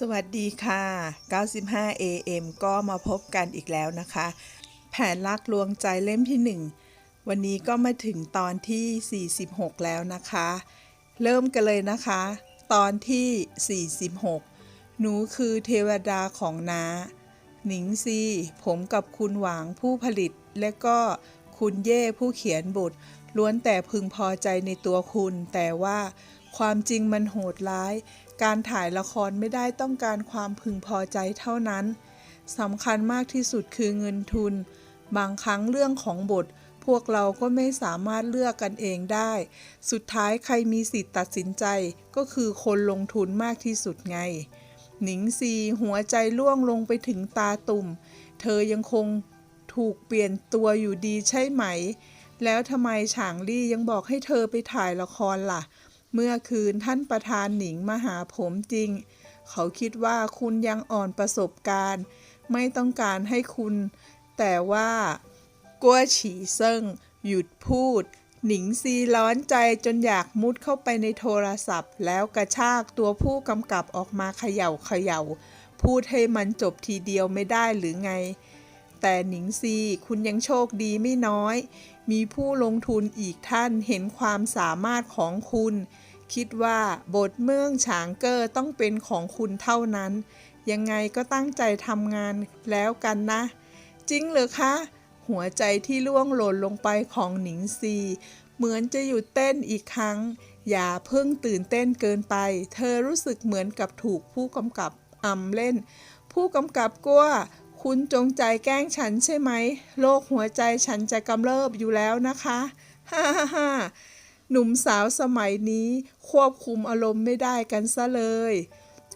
สวัสดีค่ะ 95 AM ก็มาพบกันอีกแล้วนะคะ แผนลักลวงใจเล่มที่ 1 วันนี้ก็มาถึงตอนที่ 46 แล้วนะคะ เริ่มกันเลยนะคะ ตอนที่ 46 หนูคือเทวดาของนาหนิงซี ผมกับคุณหวางผู้ผลิต และก็คุณเย่ผู้เขียนบทล้วนแต่พึงพอใจในตัวคุณ แต่ว่าความจริงมันโหดร้าย การถ่ายละครไม่ได้ต้องการความพึงพอใจเท่านั้นสำคัญมากที่สุดคือเงินทุน บางครั้งเรื่องของบท พวกเราก็ไม่สามารถเลือกกันเองได้ สุดท้ายใครมีสิทธิ์ตัดสินใจก็คือคนลงทุนมากที่สุดไง หนิงซีหัวใจล่วงลงไปถึงตาตุ่ม เธอยังคงถูกเปลี่ยนตัวอยู่ดีใช่ไหม แล้วทำไมฉางลี่ยังบอกให้เธอไปถ่ายละครล่ะ เมื่อคืนท่านประธานหนิงมาหาผมจริง เขาคิดว่าคุณยังอ่อนประสบการณ์ ไม่ต้องการให้คุณ แต่ว่ากัวฉีเซิงหยุดพูด หนิงซีร้อนใจจนอยากมุดเข้าไปในโทรศัพท์ แล้วกระชากตัวผู้กำกับออกมาเขย่าเขย่า พูดให้มันจบทีเดียวไม่ได้หรือไง แต่หนิงซีคุณยังโชคดีไม่น้อยมีผู้ลงทุนอีกท่านเห็นความสามารถของคุณ คิดว่าบทเมืองฉางเกอร์ต้องเป็นของคุณเท่านั้น ยังไงก็ตั้งใจทำงานแล้วกันนะ จริงเหรอคะ หัวใจที่ล่วงหล่นลงไปของหนิงซี เหมือนจะหยุดเต้นอีกครั้ง อย่าเพิ่งตื่นเต้นเกินไป เธอรู้สึกเหมือนกับถูกผู้กำกับอำเล่น ผู้กำกับกลัวคุณจงใจแกล้งฉันใช่ไหม โรคหัวใจฉันจะกำเริบอยู่แล้วนะคะ ฮ่าฮ่าฮ่า หนุ่มสาวสมัยนี้ควบคุมอารมณ์ไม่ได้กันซะเลย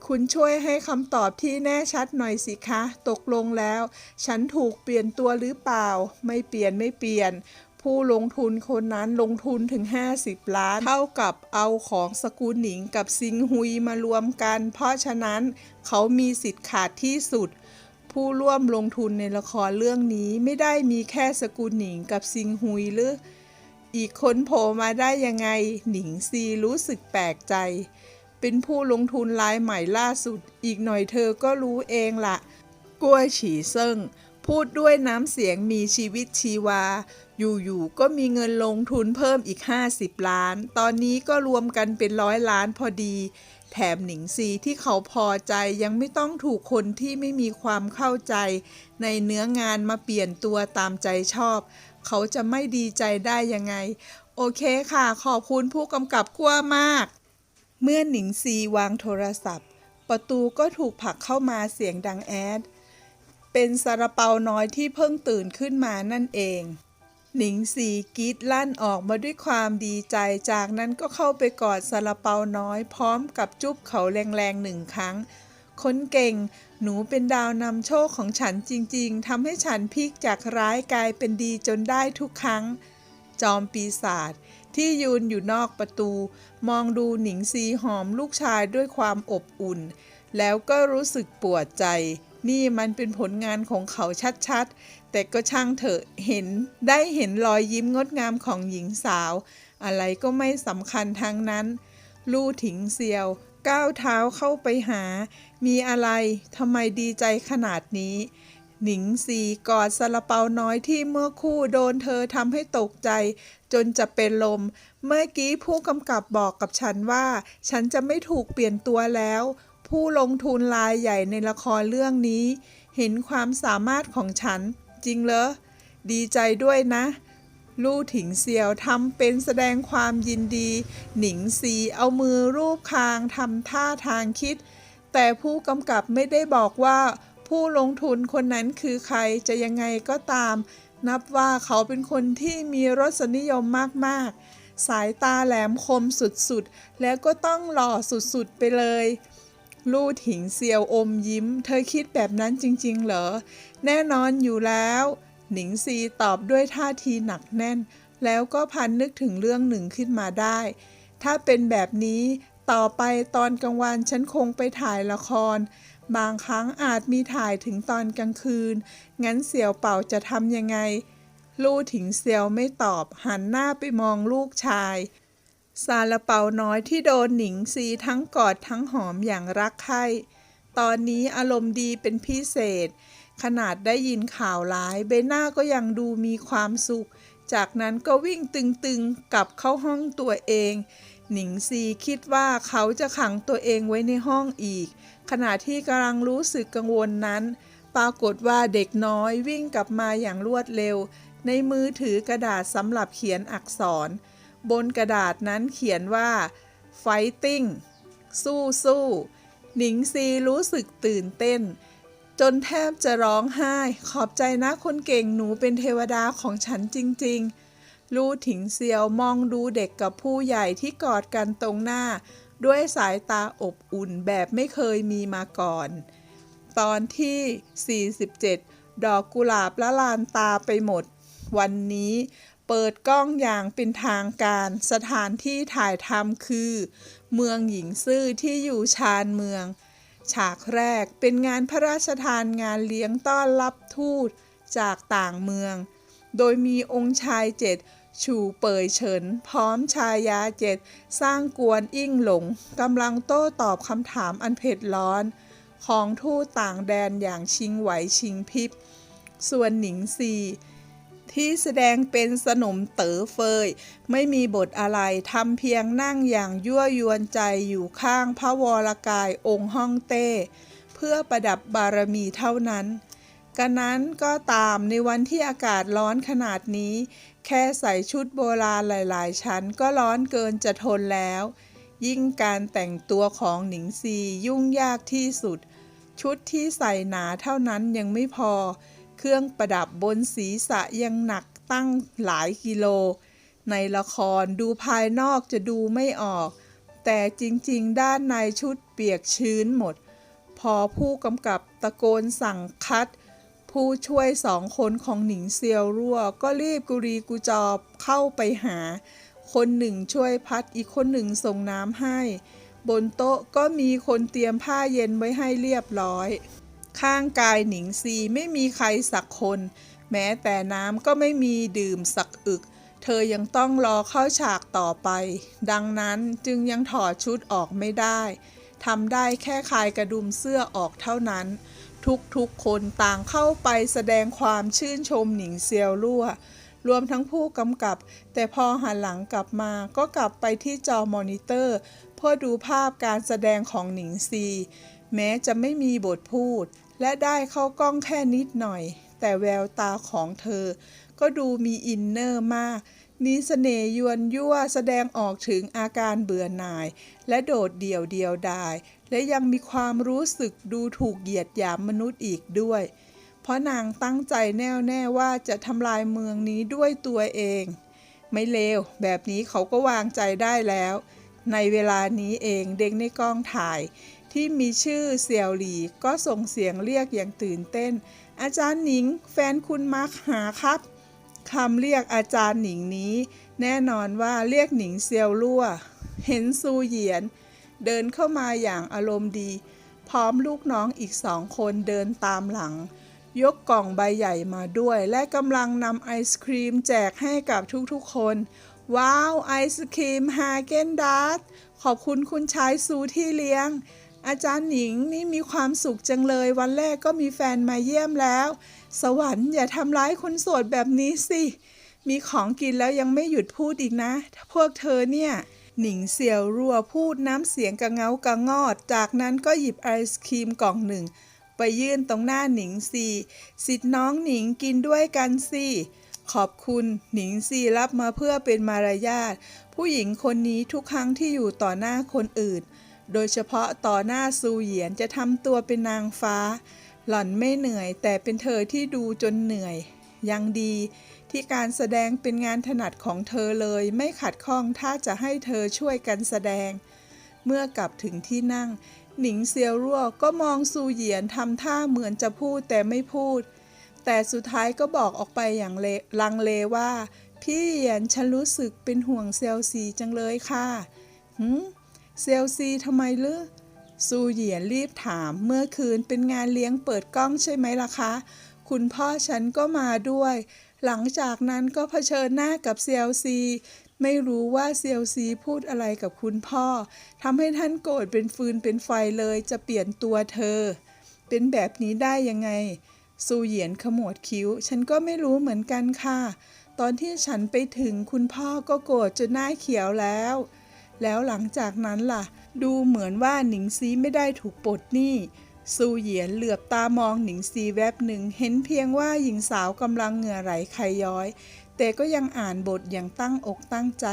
คุณช่วยให้คำตอบที่แน่ชัดหน่อยสิคะ ตกลงแล้ว ฉันถูกเปลี่ยนตัวหรือเปล่า ไม่เปลี่ยนไม่เปลี่ยน ผู้ลงทุนคนนั้นลงทุนถึง 50 ล้าน เท่ากับเอาของสกุลหนิงกับซิงฮุยมารวมกัน เพราะฉะนั้นเขามีสิทธิ์ขาดที่สุดผู้ร่วมลงทุนในละครเรื่องนี้ไม่ได้มีแค่สกุลหนิงกับซิงฮุยหรือ อีกคนโผล่มาได้ยังไง หนิงซีรู้สึกแปลกใจ เป็นผู้ลงทุนรายใหม่ล่าสุด อีกหน่อยเธอก็รู้เองละกล้วยฉีเซิ่ง พูดด้วยน้ำเสียงมีชีวิตชีวา อยู่ๆก็มีเงินลงทุนเพิ่มอีก 50 ล้าน ตอนนี้ก็รวมกันเป็นร้อยล้านพอดี แถมหนิงซีที่เขาพอใจยังไม่ต้องถูกคนที่ไม่มีความเข้าใจ ในเนื้องานมาเปลี่ยนตัวตามใจชอบ เขาจะไม่ดีใจได้ยังไง โอเคค่ะ ขอบคุณผู้กำกับขั้วมาก เมื่อหนิงซีวางโทรศัพท์ ประตูก็ถูกผลักเข้ามาเสียงดังแอด เป็นซาลาเปาน้อยที่เพิ่งตื่นขึ้นมานั่นเองหนิงซีกรีดลั่นออกมาด้วยความดีใจ จากนั้นก็เข้าไปกอดซาลาเปาน้อย พร้อมกับจุ๊บเขาแรงๆหนึ่งครั้ง คนเก่ง หนูเป็นดาวนำโชคของฉันจริง ๆ ทำให้ฉันพลิกจากร้ายกลายเป็นดีจนได้ทุกครั้ง จอมปีศาจที่ยืนอยู่นอกประตู มองดูหนิงซีหอมลูกชายด้วยความอบอุ่น แล้วก็รู้สึกปวดใจ นี่มันเป็นผลงานของเขาชัดๆ แต่ก็ช่างเถอะเห็นได้เห็นรอยยิ้มงดงามของหญิงสาว อะไรก็ไม่สำคัญทั้งนั้น ลู่ถิงเซียว ก้าวเท้าเข้าไปหา มีอะไรทำไมดีใจขนาดนี้ หนิงซีกอดซาลาเปาน้อยที่เมื่อคู่โดนเธอทำให้ตกใจ จนจะเป็นลม เมื่อกี้ผู้กำกับบอกกับฉันว่า ฉันจะไม่ถูกเปลี่ยนตัวแล้ว ผู้ลงทุนรายใหญ่ในละครเรื่องนี้ เห็นความสามารถของฉัน จริงเหรอดีใจด้วยนะ ลู่ถิงเซียวทำเป็นแสดงความยินดี หนิงซีเอามือรูปคางทำท่าทางคิด แต่ผู้กำกับไม่ได้บอกว่า ผู้ลงทุนคนนั้นคือใครจะยังไงก็ตาม นับว่าเขาเป็นคนที่มีรสนิยมมากๆ สายตาแหลมคมสุดๆ แล้วก็ต้องหล่อสุดๆ ไปเลยลู่ถิงเซียวอมยิ้ม เธอคิดแบบนั้นจริงๆ เหรอ แน่นอนอยู่แล้ว หนิงซีตอบด้วยท่าทีหนักแน่น แล้วก็พันนึกถึงเรื่องหนึ่งขึ้นมาได้ ถ้าเป็นแบบนี้ต่อไปตอนกลางวันฉันคงไปถ่ายละคร บางครั้งอาจมีถ่ายถึงตอนกลางคืน งั้นเสี่ยวเป่าจะทำยังไง ลู่ถิงเซียวไม่ตอบหันหน้าไปมองลูกชายซาลาเปาน้อยที่โดนหนิงซีทั้งกอดทั้งหอมอย่างรักใคร่ตอนนี้อารมณ์ดีเป็นพิเศษ ขนาดได้ยินข่าวร้ายเบน่าก็ยังดูมีความสุข จากนั้นก็วิ่งตึงๆกลับเข้าห้องตัวเอง หนิงซีคิดว่าเขาจะขังตัวเองไว้ในห้องอีก ขณะที่กำลังรู้สึกกังวลนั้น ปรากฏว่าเด็กน้อยวิ่งกลับมาอย่างรวดเร็ว ในมือถือกระดาษสำหรับเขียนอักษร บนกระดาษนั้นเขียนว่า fighting สู้สู้หนิงซีรู้สึกตื่นเต้น จนแทบจะร้องไห้ ขอบใจนะคนเก่งหนูเป็นเทวดาของฉันจริงๆ ลู่ถิงเซียวมองดูเด็กกับผู้ใหญ่ที่กอดกันตรงหน้า ด้วยสายตาอบอุ่นแบบไม่เคยมีมาก่อน ตอนที่ 47 ดอกกุหลาบละลานตาไปหมด วันนี้เปิดกล้องอย่างเป็นทางการสถานที่ถ่ายทำคือ เมืองหญิงซื่อที่อยู่ชานเมือง ฉากแรกเป็นงานพระราชทานงานเลี้ยงต้อนรับทูตจากต่างเมือง โดยมีองค์ชายเจ็ดชูเป่ยเฉิน พร้อมชายาเจ็ดสร้างกวนอิ่งหลงกำลังโต้ตอบคำถามอันเผ็ดร้อน ของทูตต่างแดนอย่างชิงไหวชิงพิบ ส่วนหนิงซี ที่แสดงเป็นสนมเต๋อเฟย ไม่มีบทอะไรทำเพียงนั่งอย่างยั่วยวนใจอยู่ข้างพระวรกายองค์ฮ่องเต้ เพื่อประดับบารมีเท่านั้นกันนั้นก็ตามในวันที่อากาศร้อนขนาดนี้ แค่ใส่ชุดโบราณหลาย ๆ ชั้นก็ร้อนเกินจะทนแล้ว ยิ่งการแต่งตัวของหนิงซียุ่งยากที่สุด ชุดที่ใส่หนาเท่านั้นยังไม่พอ เครื่องประดับบนศีรษะยังหนักตั้งหลายกิโล ในละครดูภายนอกจะดูไม่ออก แต่จริงๆ ด้านในชุดเปียกชื้นหมด พอผู้กำกับตะโกนสั่งคัด ผู้ช่วยสองคนของหนิงเซียวรั่ว ก็รีบกุรีกุจอบเข้าไปหา คนหนึ่งช่วยพัดอีกคนหนึ่งส่งน้ำให้ บนโต๊ะก็มีคนเตรียมผ้าเย็นไว้ให้เรียบร้อย ข้างกายหนิงซีไม่มีใครสักคน แม้แต่น้ำก็ไม่มีดื่มสักอึก เธอยังต้องรอเข้าฉากต่อไป ดังนั้นจึงยังถอดชุดออกไม่ได้ทำได้แค่คลายกระดุมเสื้อออกเท่านั้น ทุกๆคนต่างเข้าไปแสดงความชื่นชมหนิงเซียวรั่วรวมทั้งผู้กำกับ แต่พอหันหลังกลับมาก็กลับไปที่จอมอนิเตอร์ เพื่อดูภาพการแสดงของหนิงซี แม้จะไม่มีบทพูด และได้เข้ากล้องแค่นิดหน่อย แต่แววตาของเธอ ก็ดูมีอินเนอร์มาก มีเสน่ห์ยวนยั่วแสดงออกถึงอาการเบื่อหน่าย และโดดเดี่ยวเดียวดาย และยังมีความรู้สึกดูถูกเหยียดหยามมนุษย์อีกด้วย เพราะนางตั้งใจแน่วแน่ว่าจะทำลายเมืองนี้ด้วยตัวเอง ไม่เลว แบบนี้เขาก็วางใจได้แล้ว ในเวลานี้เองเด็กในกองถ่าย ที่มีชื่อเสี่ยวหลีก็ส่งเสียงเรียกอย่างตื่นเต้น อาจารย์หนิง แฟนคุณมาหาครับคำเรียกอาจารย์หนิงนี้ แน่นอนว่าเรียกหนิงเซียวลั่ว เห็นซูเหยียน เดินเข้ามาอย่างอารมณ์ดี พร้อมลูกน้องอีกสองคนเดินตามหลัง ยกกล่องใบใหญ่มาด้วย และกำลังนำไอศครีมแจกให้กับทุกๆคน ว้าว ไอศครีมฮาเกนดาร์ตขอบคุณคุณชายซูที่เลี้ยง อาจารย์หนิงนี่มีความสุขจังเลยวันแรกก็มีแฟนมาเยี่ยมแล้ว สวรรค์อย่าทำร้ายคนโสดแบบนี้สิ มีของกินแล้วยังไม่หยุดพูดอีกนะ พวกเธอเนี่ย หนิงเสี่ยวรัวพูดน้ำเสียงกระเงากระงอด จากนั้นก็หยิบไอศครีมกล่องหนึ่ง ไปยื่นตรงหน้าหนิงซีสิทธิ์น้องหนิงกินด้วยกันสิขอบคุณหนิงซีรับมาเพื่อเป็นมารยาทผู้หญิงคนนี้ทุกครั้งที่อยู่ต่อหน้าคนอื่น โดยเฉพาะต่อหน้าซูเหยียนจะทำตัวเป็นนางฟ้า หล่อนไม่เหนื่อย แต่เป็นเธอที่ดูจนเหนื่อย ยังดีที่การแสดงเป็นงานถนัดของเธอเลยไม่ขัดข้องถ้าจะให้เธอช่วยกันแสดง เมื่อกลับถึงที่นั่ง หนิงเซียวรั่วก็มองซูเหยียนทำท่าเหมือนจะพูดแต่ไม่พูด แต่สุดท้ายก็บอกออกไปอย่างเลังเลว่า พี่เหยียนฉันรู้สึกเป็นห่วงเซลซีจังเลยค่ะหืม เซลซีทำไมลือซูเหยียนรีบถามเมื่อคืนเป็นงานเลี้ยงเปิดกล้องใช่ไหมล่ะคะ คุณพ่อฉันก็มาด้วย หลังจากนั้นก็เผชิญหน้ากับเซียวซี ไม่รู้ว่าเซียวซีพูดอะไรกับคุณพ่อทำให้ท่านโกรธเป็นฟืนเป็นไฟเลยจะเปลี่ยนตัวเธอ เป็นแบบนี้ได้ยังไง ซูเหยียนขมวดคิ้ว ฉันก็ไม่รู้เหมือนกันค่ะ ตอนที่ฉันไปถึงคุณพ่อก็โกรธจนหน้าเขียวแล้ว แล้วหลังจากนั้นล่ะ ดูเหมือนว่าหนิงซีไม่ได้ถูกปลดหนี้ซูเหยียนเหลือบตามองหนิงซีแวบหนึ่ง เห็นเพียงว่าหญิงสาวกำลังเหงื่อไหลไขย้อย แต่ก็ยังอ่านบทอย่างตั้งอกตั้งใจ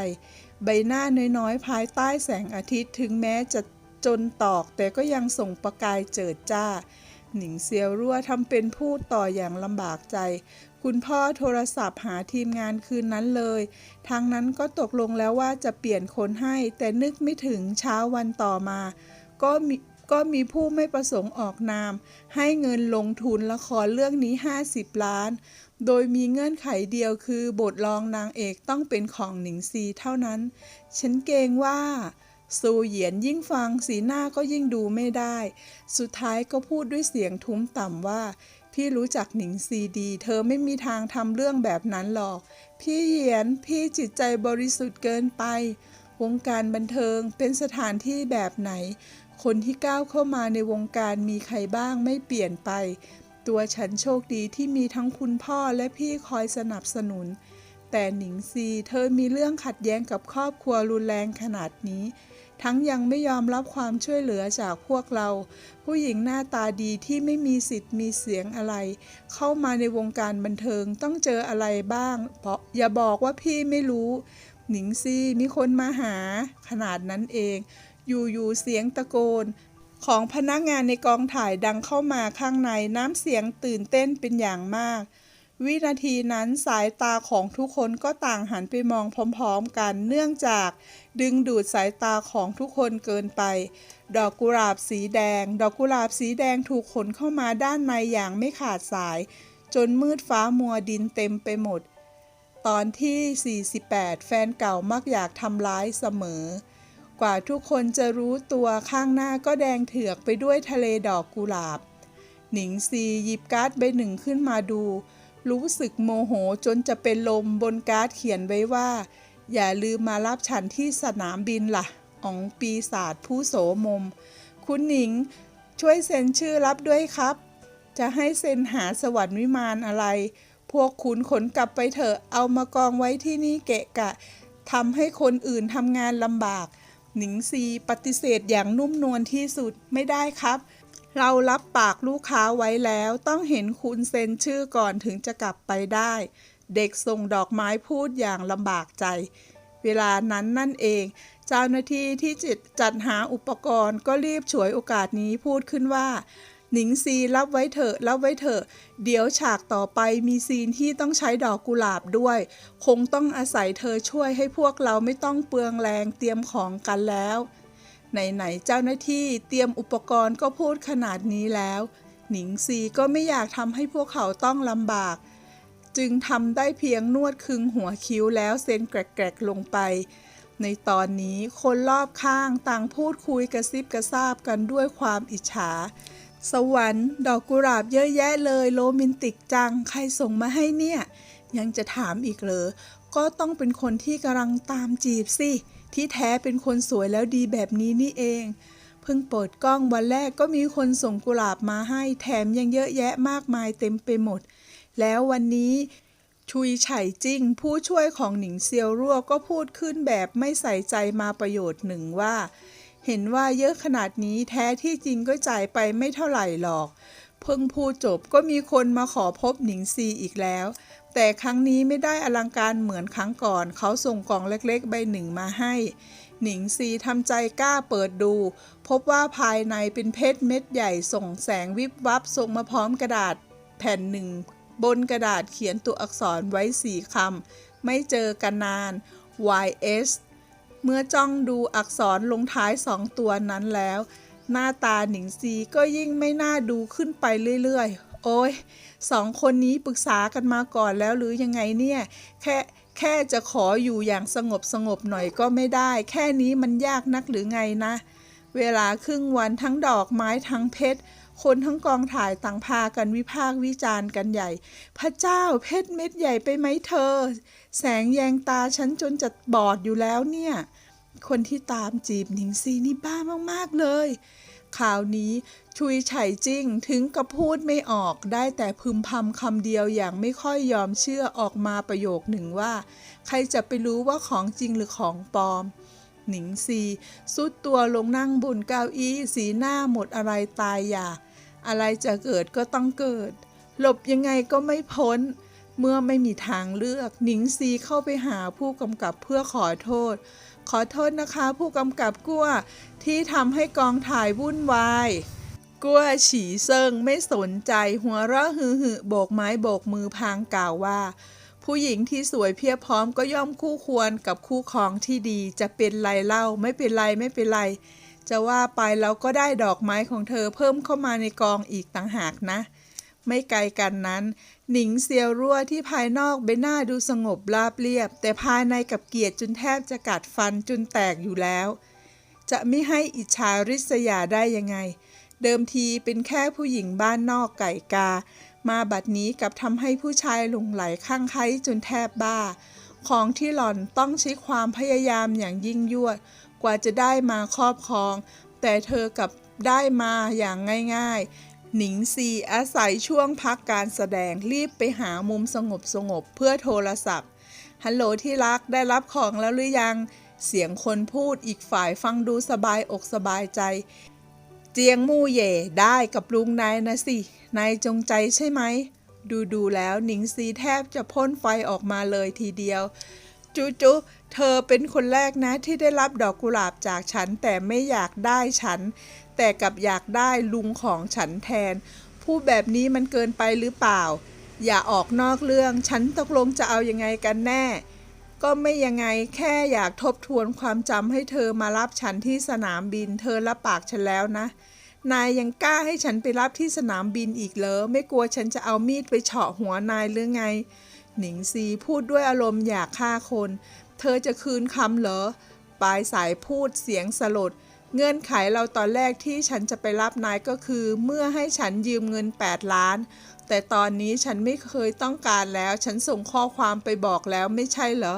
ใบหน้าน้อยๆ ภายใต้แสงอาทิตย์ถึงแม้จะจนตอก แต่ก็ยังส่งประกายเจิดจ้า หนิงเซียวรั่วทำเป็นพูดต่ออย่างลำบากใจ คุณพ่อโทรศัพท์หาทีมงานคืนนั้นเลย ทางนั้นก็ตกลงแล้วว่าจะเปลี่ยนคนให้ แต่นึกไม่ถึงเช้าวันต่อมา ก็มีก็มีผู้ไม่ประสงค์ออกนาม ให้เงินลงทุนละครเรื่องนี้ 50 ล้าน โดยมีเงื่อนไขเดียวคือบทรองนางเอกต้องเป็นของหนิงซีเท่านั้น ฉันเกรงว่าซูเหยียนยิ่งฟังสีหน้าก็ยิ่งดูไม่ได้ สุดท้ายก็พูดด้วยเสียงทุ้มต่ำว่า พี่รู้จักหนิงซีดี เธอไม่มีทางทำเรื่องแบบนั้นหรอก พี่เหยียนพี่จิตใจบริสุทธิ์เกินไป วงการบันเทิงเป็นสถานที่แบบไหน คนที่ก้าวเข้ามาในวงการมีใครบ้างไม่เปลี่ยนไป ตัวฉันโชคดีที่มีทั้งคุณพ่อและพี่คอยสนับสนุน แต่หนิงซีเธอมีเรื่องขัดแย้งกับครอบครัวรุนแรงขนาดนี้ ทั้งยังไม่ยอมรับความช่วยเหลือจากพวกเรา ผู้หญิงหน้าตาดีที่ไม่มีสิทธิ์มีเสียงอะไร เข้ามาในวงการบันเทิงต้องเจออะไรบ้าง เพราะอย่าบอกว่าพี่ไม่รู้ หนิงซี่มีคนมาหา ขนาดนั้นเอง อยู่ๆเสียงตะโกน ของพนักงานในกองถ่ายดังเข้ามาข้างในน้ำเสียงตื่นเต้นเป็นอย่างมาก วินาทีนั้นสายตาของทุกคนก็ต่างหันไปมองพร้อมๆกัน เนื่องจากดึงดูดสายตาของทุกคนเกินไป ดอกกุหลาบสีแดง ดอกกุหลาบสีแดงถูกขนเข้ามาด้านในอย่างไม่ขาดสาย จนมืดฟ้ามัวดินเต็มไปหมด ตอนที่ 48 แฟนเก่ามักอยากทำร้ายเสมอ กว่าทุกคนจะรู้ตัวข้างหน้าก็แดงเถือกไปด้วยทะเลดอกกุหลาบ หนิงซีหยิบการ์ดใบหนึ่งขึ้นมาดู รู้สึกโมโหจนจะเป็นลมบนการ์ดเขียนไว้ว่า อย่าลืมมารับฉันที่สนามบินล่ะอ๋องปีศาจผู้โสมม คุณหนิง ช่วยเซ็นชื่อรับด้วยครับ จะให้เซ็นหาสวรรค์วิมานอะไร พวกคุณขนกลับไปเถอะเอามากองไว้ที่นี่เกะกะทำให้คนอื่นทำงานลำบาก หนิงซีปฏิเสธอย่างนุ่มนวลที่สุดไม่ได้ครับ เรารับปากลูกค้าไว้แล้วต้องเห็นคุณเซ็นชื่อก่อนถึงจะกลับไปได้ เด็กส่งดอกไม้พูดอย่างลำบากใจ เวลานั้นนั่นเอง เจ้าหน้าที่ที่จิตจัดหาอุปกรณ์ก็รีบฉวยโอกาสนี้พูดขึ้นว่า หนิงซีรับไว้เถอะรับไว้เถอะ เดี๋ยวฉากต่อไปมีซีนที่ต้องใช้ดอกกุหลาบด้วย คงต้องอาศัยเธอช่วยให้พวกเราไม่ต้องเปลืองแรงเตรียมของกันแล้ว ไหนๆเจ้าหน้าที่เตรียมอุปกรณ์ก็พูดขนาดนี้แล้ว หนิงซีก็ไม่อยากทำให้พวกเขาต้องลำบาก จึงทำได้เพียงนวดคึงหัวคิ้วแล้วเซ็นแกรกๆลงไป ในตอนนี้คนรอบข้างต่างพูดคุยกระซิบกระซาบกันด้วยความอิจฉา สวรรค์ ดอกกุหลาบเยอะแยะเลยโรแมนติกจังใครส่งมาให้เนี่ย ยังจะถามอีกเหรอก็ต้องเป็นคนที่กำลังตามจีบสิ ที่แท้เป็นคนสวยแล้วดีแบบนี้นี่เอง เพิ่งเปิดกล้องวันแรกก็มีคนส่งกุหลาบมาให้แถมยังเยอะแยะมากมายเต็มไปหมด แล้ววันนี้ชุยไฉจิ้งผู้ช่วยของหนิงเซียวรั่วก็พูดขึ้นแบบไม่ใส่ใจมาประโยชน์หนึ่งว่า เห็นว่าเยอะขนาดนี้แท้ที่จริงก็จ่ายไปไม่เท่าไหร่หรอก เพิ่งพูดจบก็มีคนมาขอพบหนิงซีอีกแล้ว แต่ครั้งนี้ไม่ได้อลังการเหมือนครั้งก่อน เขาส่งกล่องเล็กๆ ใบหนึ่งมาให้ หนิงซีทำใจกล้าเปิดดู พบว่าภายในเป็นเพชรเม็ดใหญ่ส่งแสงวิบวับส่งมาพร้อมกระดาษ แผ่นหนึ่ง บนกระดาษเขียนตัวอักษรไว้สี่คำไม่เจอกันนาน YS เมื่อจ้องดูอักษรลงท้ายสองตัวนั้นแล้ว หน้าตาหนิงซีก็ยิ่งไม่น่าดูขึ้นไปเรื่อยๆ โอ้ยสองคนนี้ปรึกษากันมาก่อนแล้วหรือยังไงเนี่ยแค่แค่จะขออยู่อย่างสงบสงบหน่อยก็ไม่ได้ แค่นี้มันยากนักหรือไงนะ เวลาครึ่งวันทั้งดอกไม้ทั้งเพชรคนทั้งกองถ่ายต่างพากันวิพากษ์วิจารณ์กันใหญ่ พระเจ้าเพชรเม็ดใหญ่ไปไหมเธอ แสงแยงตาฉันจนจะบอดอยู่แล้วเนี่ย คนที่ตามจีบหนิงซีนี่บ้ามากๆเลย ข่าวนี้ชุยไฉจริงถึงกับพูดไม่ออกได้แต่พึมพำคำเดียวอย่างไม่ค่อยยอมเชื่อออกมาประโยคหนึ่งว่า ใครจะไปรู้ว่าของจริงหรือของปลอม หนิงซีสุดตัวลงนั่งบนเก้าอี้สีหน้าหมดอะไรตายอยาก อะไรจะเกิดก็ต้องเกิด หลบยังไงก็ไม่พ้น เมื่อไม่มีทางเลือกหนิงซีเข้าไปหาผู้กำกับเพื่อขอโทษ ขอโทษนะคะ ผู้กำกับกั้วที่ทำให้กองถ่ายวุ่นวายกั้วฉีเซิงไม่สนใจหัวเราะฮือฮือโบกไม้โบกมือพางกล่าวว่า ผู้หญิงที่สวยเพียบพร้อมก็ย่อมคู่ควรกับคู่ครองที่ดี จะเป็นไรเล่าไม่เป็นไรไม่เป็นไร จะว่าไปเราก็ได้ดอกไม้ของเธอเพิ่มเข้ามาในกองอีกต่างหากนะ ไม่ไกลกันนั้น หนิงเซียวรั่วที่ภายนอกใบหน้าดูสงบราบเรียบ แต่ภายในกับเกียรติจนแทบจะกัดฟันจนแตกอยู่แล้ว จะไม่ให้อิจฉาริษยาได้ยังไง เดิมทีเป็นแค่ผู้หญิงบ้านนอกไก่กา มาบัดนี้กับทำให้ผู้ชายหลงไหลข้างใครจนแทบบ้า ของที่หล่อนต้องใช้ความพยายามอย่างยิ่งยวด กว่าจะได้มาครอบครอง แต่เธอกับได้มาอย่างง่าย ๆ หนิงซีอาศัยช่วงพักการแสดงรีบไปหามุมสงบสงบๆเพื่อโทรศัพท์ฮัลโหลที่รักได้รับของแล้วหรือยัง เสียงคนพูดอีกฝ่ายฟังดูสบายอกสบายใจ เจียงมู่เย่ได้กับลุงนายนะสิ นายจงใจใช่ไหม ดูดูๆแล้วหนิงซีแทบจะพ่นไฟออกมาเลยทีเดียวจุจุเธอเป็นคนแรกนะที่ได้รับดอกกุหลาบจากฉันแต่ไม่อยากได้ฉัน แต่กับอยากได้ลุงของฉันแทน พูดแบบนี้มันเกินไปหรือเปล่า อย่าออกนอกเรื่อง ฉันตกลงจะเอายังไงกันแน่ ก็ไม่ยังไงแค่อยากทบทวนความจำให้เธอมารับฉันที่สนามบิน เธอรับปากฉันแล้วนะ นายยังกล้าให้ฉันไปรับที่สนามบินอีกเหรอ ไม่กลัวฉันจะเอามีดไปเฉาะหัวนายหรือไง หนิงซีพูดด้วยอารมณ์อยากฆ่าคน เธอจะคืนคำเหรอ ปลายสายพูดเสียงสลด เงื่อนไขเราตอนแรกที่ฉันจะไปรับนายก็คือ เมื่อให้ฉันยืมเงิน 8 ล้าน แต่ตอนนี้ฉันไม่เคยต้องการแล้ว ฉันส่งข้อความไปบอกแล้วไม่ใช่เหรอ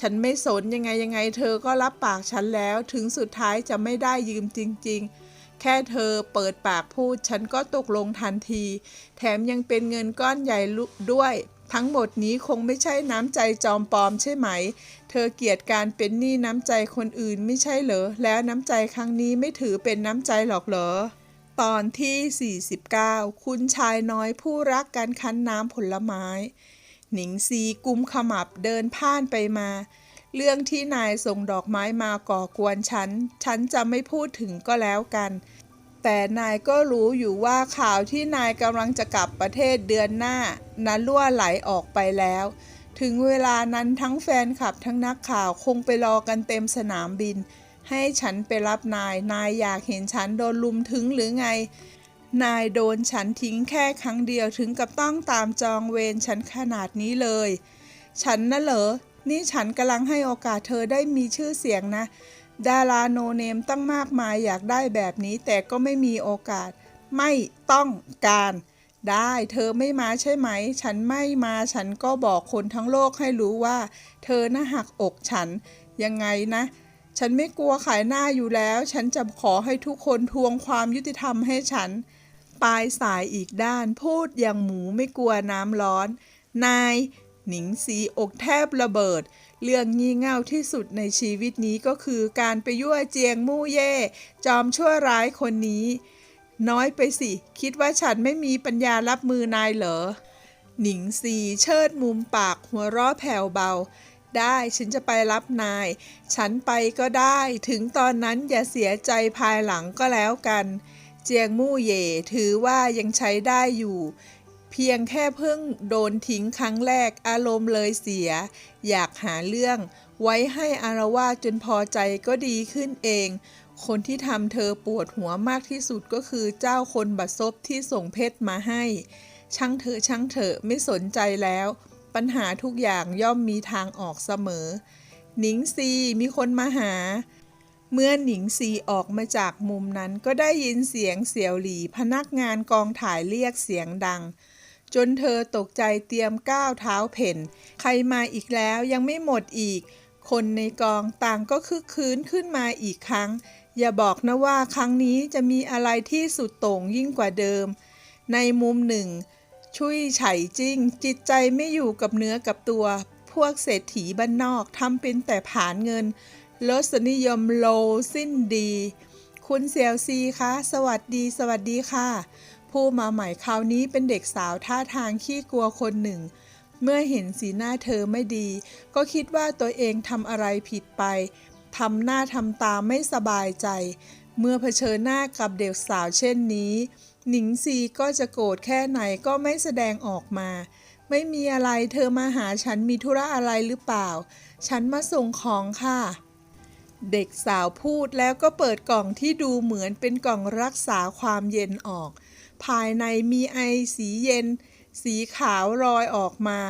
ฉันไม่สนยังไงยังไง เธอก็รับปากฉันแล้ว ถึงสุดท้ายจะไม่ได้ยืมจริง ๆ แค่เธอเปิดปากพูด ฉันก็ตกลงทันที แถมยังเป็นเงินก้อนใหญ่ด้วย ทั้งหมดนี้คงไม่ใช่น้ำใจจอมปลอมใช่ไหม เธอเกลียดการเป็นหนี้น้ำใจคนอื่นไม่ใช่เหรอ แล้วน้ำใจครั้งนี้ไม่ถือเป็นน้ำใจหรอกเหรอ ตอนที่ 49 คุณชายน้อยผู้รักการคั้นน้ำผลไม้ หนิงซีกุมขมับเดินผ่านไปมา เรื่องที่นายส่งดอกไม้มาก่อกวนฉัน ฉันจะไม่พูดถึงก็แล้วกัน แต่นายก็รู้อยู่ว่าข่าวที่นายกำลังจะกลับประเทศเดือนหน้า นั้นล่วไหลออกไปแล้ว ถึงเวลานั้นทั้งแฟนคลับทั้งนักข่าวคงไปรอกันเต็มสนามบิน ให้ฉันไปรับนาย นายอยากเห็นฉันโดนลุมถึงหรือไง นายโดนฉันทิ้งแค่ครั้งเดียวถึงกับต้องตามจองเวรฉันขนาดนี้เลย ฉันน่ะเหรอ นี่ฉันกำลังให้โอกาสเธอได้มีชื่อเสียงนะ ดาราโนเนมตั้งมากมายอยากได้แบบนี้ แต่ก็ไม่มีโอกาส ไม่ต้องการ ได้เธอไม่มาใช่ไหม ฉันไม่มาฉันก็บอกคนทั้งโลกให้รู้ว่า เธอน่ะหักอกฉัน ยังไงนะ ฉันไม่กลัวขายหน้าอยู่แล้ว ฉันจะขอให้ทุกคนทวงความยุติธรรมให้ฉัน ปลายสายอีกด้านพูดอย่างหมูไม่กลัวน้ำร้อน นาย หนิงสีอกแทบระเบิด เรื่องงี่เง่าที่สุดในชีวิตนี้ก็คือการไปยั่วเจียงมู่เย่ จอมชั่วร้ายคนนี้ น้อยไปสิ คิดว่าฉันไม่มีปัญญารับมือนายเหรอ หนิงซีเชิดมุมปากหัวเราะแผ่วเบา ได้ฉันจะไปรับนาย ฉันไปก็ได้ ถึงตอนนั้นอย่าเสียใจภายหลังก็แล้วกัน เจียงมู่เย่ถือว่ายังใช้ได้อยู่ เพียงแค่เพิ่งโดนทิ้งครั้งแรกอารมณ์เลยเสีย อยากหาเรื่อง ไว้ให้อารวาจนพอใจก็ดีขึ้นเอง คนที่ทำเธอปวดหัวมากที่สุดก็คือเจ้าคนบัดซบที่ส่งเพชรมาให้ ช่างเถอะช่างเถอะไม่สนใจแล้ว ปัญหาทุกอย่างย่อมมีทางออกเสมอ หนิงซีมีคนมาหาเมื่อหนิงซีออกมาจากมุมนั้นก็ได้ยินเสียงเสี่ยวหลีพนักงานกองถ่ายเรียกเสียงดัง จนเธอตกใจเตรียมก้าวเท้าเพ่น ใครมาอีกแล้วยังไม่หมดอีก คนในกองต่างก็คึกคืนขึ้นมาอีกครั้ง อย่าบอกนะว่าครั้งนี้จะมีอะไรที่สุดโต่งยิ่งกว่าเดิม ในมุมหนึ่ง ชุยไฉจิ้งจิตใจไม่อยู่กับเนื้อกับตัว พวกเศรษฐีบ้านนอกทำเป็นแต่ผานเงินลสนิยมโลสิ้นดี คุณเซียวซีคะสวัสดี สวัสดีค่ะ ผู้มาใหม่คราวนี้เป็นเด็กสาวท่าทางขี้กลัวคนหนึ่ง เมื่อเห็นสีหน้าเธอไม่ดี ก็คิดว่าตัวเองทำอะไรผิดไปทำหน้าทำตาไม่สบายใจ เมื่อเผชิญหน้ากับเด็กสาวเช่นนี้ หนิงซีก็จะโกรธแค่ไหนก็ไม่แสดงออกมา ไม่มีอะไรเธอมาหาฉันมีธุระอะไรหรือเปล่า ฉันมาส่งของค่ะ เด็กสาวพูดแล้วก็เปิดกล่องที่ดูเหมือนเป็นกล่องรักษาความเย็นออก ภายในมีไอสีเย็น สีขาวรอยออกมา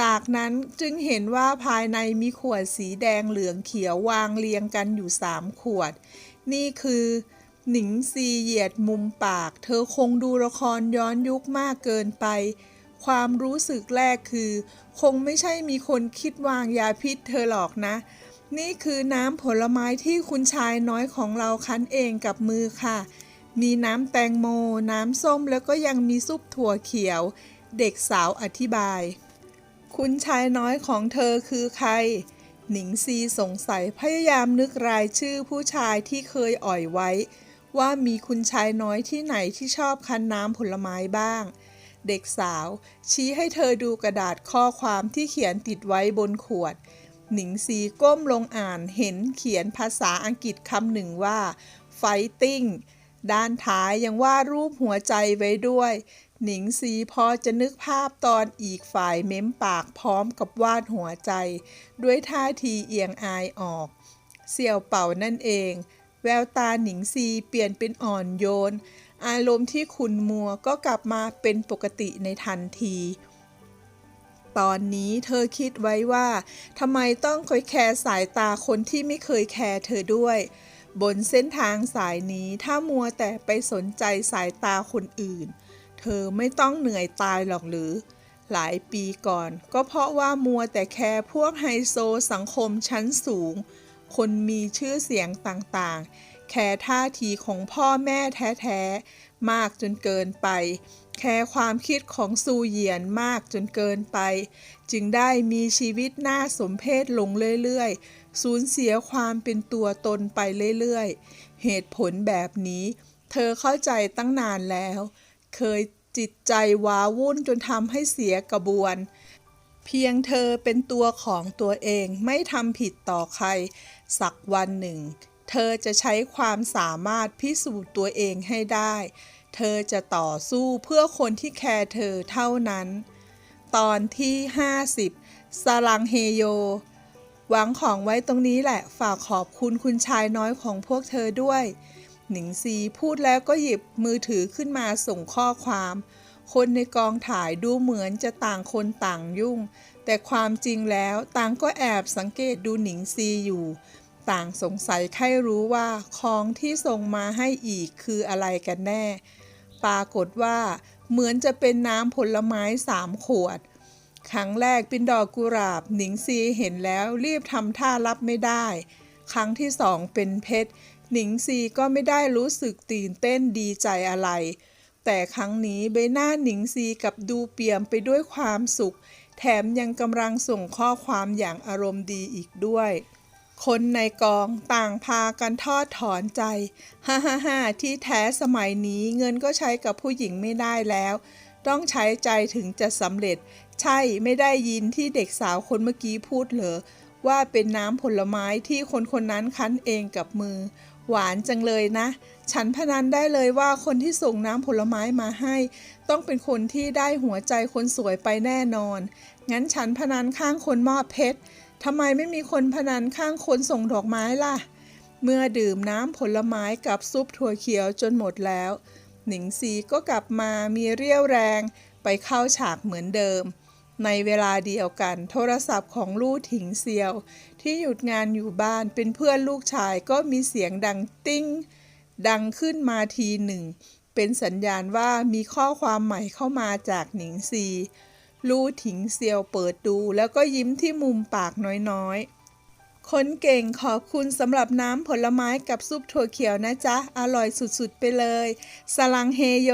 จากนั้นจึงเห็นว่าภายในมีขวดสีแดงเหลืองเขียววางเรียงกันอยู่สามขวด นี่คือหนิงซีเหยียดมุมปาก เธอคงดูละครย้อนยุคมากเกินไป ความรู้สึกแรกคือ คงไม่ใช่มีคนคิดวางยาพิษเธอหรอกนะ นี่คือน้ำผลไม้ที่คุณชายน้อยของเราคั้นเองกับมือค่ะ มีน้ำแตงโม น้ำส้มแล้วก็ยังมีซุปถั่วเขียว เด็กสาวอธิบาย คุณชายน้อยของเธอคือใคร หนิงซีสงสัยพยายามนึกรายชื่อผู้ชายที่เคยอ่อยไว้ ว่ามีคุณชายน้อยที่ไหนที่ชอบคั้นน้ำผลไม้บ้าง เด็กสาว ชี้ให้เธอดูกระดาษข้อความที่เขียนติดไว้บนขวด หนิงซีก้มลงอ่านเห็นเขียนภาษาอังกฤษคำหนึ่งว่า fighting ด้านท้ายยังวาดรูปหัวใจไว้ด้วย หนิงซีพอจะนึกภาพตอนอีกฝ่ายเม้มปากพร้อมกับวาดหัวใจ ด้วยท่าทีเอียงอายออก เสี่ยวเป่านั่นเอง แววตาหนิงซีเปลี่ยนเป็นอ่อนโยน อารมณ์ที่ขุนมัวก็กลับมาเป็นปกติในทันทีตอนนี้เธอคิดไว้ว่าทำไมต้องคอยแคร์สายตาคนที่ไม่เคยแคร์เธอด้วย บนเส้นทางสายนี้ถ้ามัวแต่ไปสนใจสายตาคนอื่น เธอไม่ต้องเหนื่อยตายหรอกหรือ หลายปีก่อน ก็เพราะว่ามัวแต่แคร์พวกไฮโซสังคมชั้นสูง คนมีชื่อเสียงต่างๆ แคร์ท่าทีของพ่อแม่แท้ๆ มากจนเกินไป แคร์ความคิดของซูเหยียนมากจนเกินไป จึงได้มีชีวิตน่าสมเพชลงเรื่อยๆ สูญเสียความเป็นตัวตนไปเรื่อยๆ เหตุผลแบบนี้ เธอเข้าใจตั้งนานแล้ว เคยจิตใจว้าวุ่นจนทำให้เสียกระบวน เพียงเธอเป็นตัวของตัวเองไม่ทำผิดต่อใคร สักวันหนึ่ง เธอจะใช้ความสามารถพิสูจน์ตัวเองให้ได้ เธอจะต่อสู้เพื่อคนที่แคร์เธอเท่านั้น ตอนที่ 50สลังเฮโย หวังของไว้ตรงนี้แหละฝากขอบคุณคุณชายน้อยของพวกเธอด้วย หนิงซีพูดแล้วก็หยิบมือถือขึ้นมาส่งข้อความ คนในกองถ่ายดูเหมือนจะต่างคนต่างยุ่ง แต่ความจริงแล้วต่างก็แอบสังเกตดูหนิงซีอยู่ ต่างสงสัยใครรู้ว่าของที่ส่งมาให้อีกคืออะไรกันแน่ ปรากฏว่าเหมือนจะเป็นน้ำผลไม้สามขวด ครั้งแรกเป็นดอกกุหลาบ หนิงซีเห็นแล้วรีบทำท่ารับไม่ได้ ครั้งที่สองเป็นเพชร หนิงซีก็ไม่ได้รู้สึกตื่นเต้นดีใจอะไร แต่ครั้งนี้ใบหน้าหนิงซีกับดูเปี่ยมไปด้วยความสุข แถมยังกำลังส่งข้อความอย่างอารมณ์ดีอีกด้วย คนในกองต่างพากันทอดถอนใจ ฮ่าฮ่าฮ่าที่แท้สมัยนี้เงินก็ใช้กับผู้หญิงไม่ได้แล้วต้องใช้ใจถึงจะสำเร็จ ใช่ไม่ได้ยินที่เด็กสาวคนเมื่อกี้พูดเหรอว่าเป็นน้ำผลไม้ที่คนคนนั้นคั้นเองกับมือ หวานจังเลยนะ ฉันพนันได้เลยว่าคนที่ส่งน้ำผลไม้มาให้ ต้องเป็นคนที่ได้หัวใจคนสวยไปแน่นอน งั้นฉันพนันข้างคนมอบเพชรทำไมไม่มีคนพนันข้างคนส่งดอกไม้ล่ะ เมื่อดื่มน้ำผลไม้กับซุปถั่วเขียวจนหมดแล้ว หนิงซีก็กลับมามีเรี่ยวแรง ไปเข้าฉากเหมือนเดิม ในเวลาเดียวกัน โทรศัพท์ของลู่ถิงเซียว ที่หยุดงานอยู่บ้านเป็นเพื่อนลูกชายก็มีเสียงดังติ้ง ดังขึ้นมาทีหนึ่ง เป็นสัญญาณว่ามีข้อความใหม่เข้ามาจากหนิงซี ลู่ถิงเซียวเปิดดูแล้วก็ยิ้มที่มุมปากน้อยๆ คนเก่งขอบคุณสำหรับน้ำผลไม้กับซุปถั่วเขียวนะจ๊ะ อร่อยสุดๆไปเลย สลังเฮโย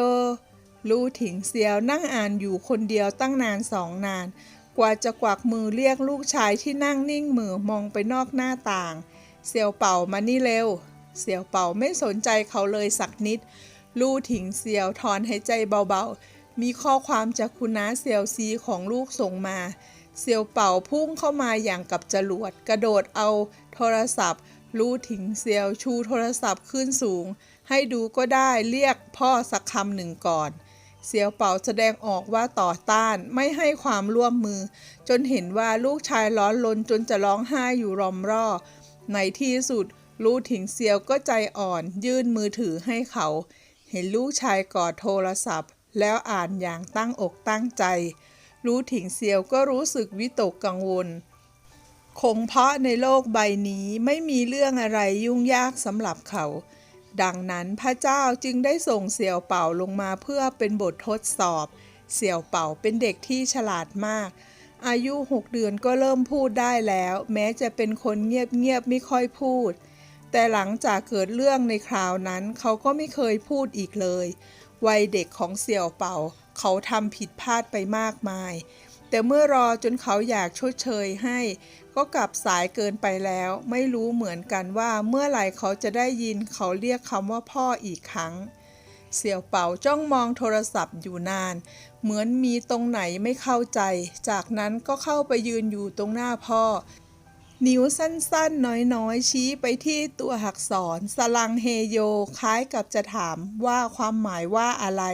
ลู่ถิงเซียวนั่งอ่านอยู่คนเดียวตั้งนานสองนาน กว่าจะกวักมือเรียกลูกชายที่นั่งนิ่งมือมองไปนอกหน้าต่าง เสี่ยวเป่ามานี่เร็ว เสี่ยวเป่าไม่สนใจเขาเลยสักนิด ลู่ถิงเซียวถอนหายใจเบาๆ มีข้อความจากคุณน้าเซียวซีของลูกส่งมาเซียวเป่าพุ่งเข้ามาอย่างกับจรวด กระโดดเอาโทรศัพท์ ลู่ถิงเซียวชูโทรศัพท์ขึ้นสูง ให้ดูก็ได้เรียกพ่อสักคำหนึ่งก่อน เสียวเป่าแสดงออกว่าต่อต้านไม่ให้ความร่วมมือ จนเห็นว่าลูกชายร้อนลนจนจะร้องไห้อยู่รอมร่อ ในที่สุดลู่ถิงเซียวก็ใจอ่อนยื่นมือถือให้เขา เห็นลูกชายกอดโทรศัพท์ แล้วอ่านอย่างตั้งอกตั้งใจลู่ถิงเซียวก็รู้สึกวิตกกังวล คงเพราะในโลกใบนี้ไม่มีเรื่องอะไรยุ่งยากสำหรับเขา ดังนั้นพระเจ้าจึงได้ส่งเสี่ยวเป่าลงมาเพื่อเป็นบททดสอบ เสี่ยวเป่าเป็นเด็กที่ฉลาดมาก อายุหกเดือนก็เริ่มพูดได้แล้ว แม้จะเป็นคนเงียบๆไม่ค่อยพูด แต่หลังจากเกิดเรื่องในคราวนั้นเขาก็ไม่เคยพูดอีกเลย วัยเด็กของเสี่ยวเป่า เขาทำผิดพลาดไปมากมาย แต่เมื่อรอจนเขาอยากชดเชยให้ ก็กลับสายเกินไปแล้ว ไม่รู้เหมือนกันว่าเมื่อไหร่เขาจะได้ยินเขาเรียกคำว่าพ่ออีกครั้ง เสี่ยวเป่าจ้องมองโทรศัพท์อยู่นาน เหมือนมีตรงไหนไม่เข้าใจ จากนั้นก็เข้าไปยืนอยู่ตรงหน้าพ่อ นิ้วสั้นๆ น้อยๆ ชี้ไปที่ตัวอักษรสลังเฮโย คล้ายกับจะถามว่าความหมายว่าอะไร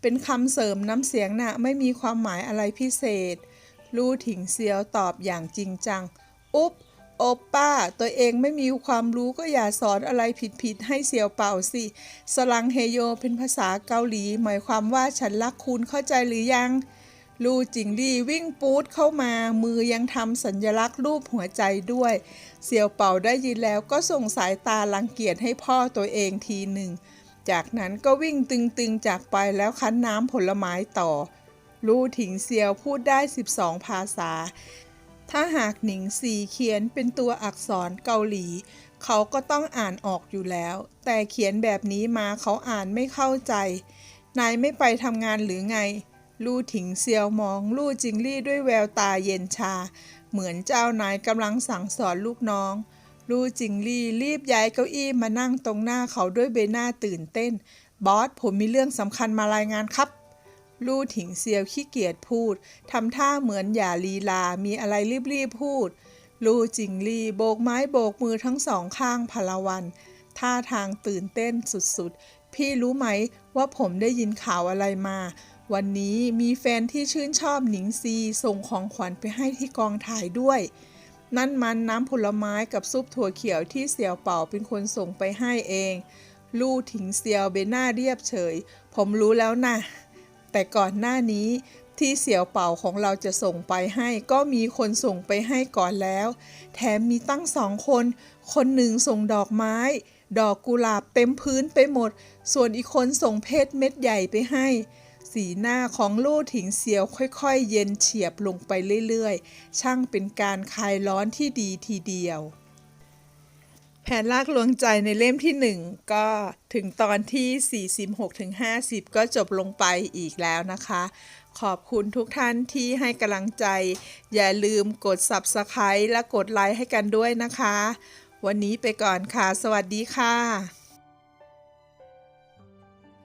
เป็นคำเสริมน้ำเสียงน่ะไม่มีความหมายอะไรพิเศษ ลู่ถิงเซียวตอบอย่างจริงจัง อุ๊บ โอป้า ตัวเองไม่มีความรู้ก็อย่าสอนอะไรผิดๆให้เสียวเป่าสิ สลังเฮโยเป็นภาษาเกาหลี หมายความว่าฉันรักคุณเข้าใจหรือยังลู่จิงลี่วิ่งปูดเข้ามา มือยังทำสัญลักษณ์รูปหัวใจด้วย เสี่ยวเป่าได้ยินแล้วก็ส่งสายตารังเกียจให้พ่อตัวเองทีหนึ่ง จากนั้นก็วิ่งตึงๆจากไปแล้วคั้นน้ำผลไม้ต่อ ลู่ถิงเซียวพูดได้ 12 ภาษา ถ้าหากหนิงซีเขียนเป็นตัวอักษรเกาหลี เขาก็ต้องอ่านออกอยู่แล้ว แต่เขียนแบบนี้มาเขาอ่านไม่เข้าใจ นายไม่ไปทำงานหรือไง ลู่ถิงเซียวมองลู่จิงลี่ด้วยแววตาเย็นชา เหมือนเจ้านายกำลังสั่งสอนลูกน้อง ลู่จิงลี่รีบย้ายเก้าอี้มานั่งตรงหน้าเขาด้วยใบหน้าตื่นเต้น บอส ผมมีเรื่องสำคัญมารายงานครับ ลู่ถิงเซียวขี้เกียจพูด ทำท่าเหมือนอย่าลีลา มีอะไรรีบๆพูด ลู่จิงลี่โบกไม้โบกมือทั้งสองข้างพลวัน ท่าทางตื่นเต้นสุดๆ พี่รู้ไหมว่าผมได้ยินข่าวอะไรมา วันนี้มีแฟนที่ชื่นชอบหนิงซีส่งของขวัญไปให้ที่กองถ่ายด้วย นั่นมันน้ำผลไม้กับซุปถั่วเขียวที่เสี่ยวเป่าเป็นคนส่งไปให้เอง ลู่ถิงเซียวเบหน้าเรียบเฉย ผมรู้แล้วนะ แต่ก่อนหน้านี้ที่เสี่ยวเป่าของเราจะส่งไปให้ ก็มีคนส่งไปให้ก่อนแล้ว แถมมีตั้งสองคน คนหนึ่งส่งดอกไม้ ดอกกุหลาบเต็มพื้นไปหมด ส่วนอีกคนส่งเพชรเม็ดใหญ่ไปให้ สีหน้าของลู่ถิงเซียวค่อยๆ เย็นเฉียบลงไปเรื่อยๆ ช่างเป็นการคลายร้อนที่ดีทีเดียว แผนลากลวงใจในเล่มที่ 1 ก็ถึงตอนที่ 46-50ก็จบลงไปอีกแล้วนะคะ ขอบคุณทุกท่านที่ให้กำลังใจ อย่าลืมกด Subscribe และกดไลค์ให้กันด้วยนะคะ วันนี้ไปก่อนค่ะ สวัสดีค่ะ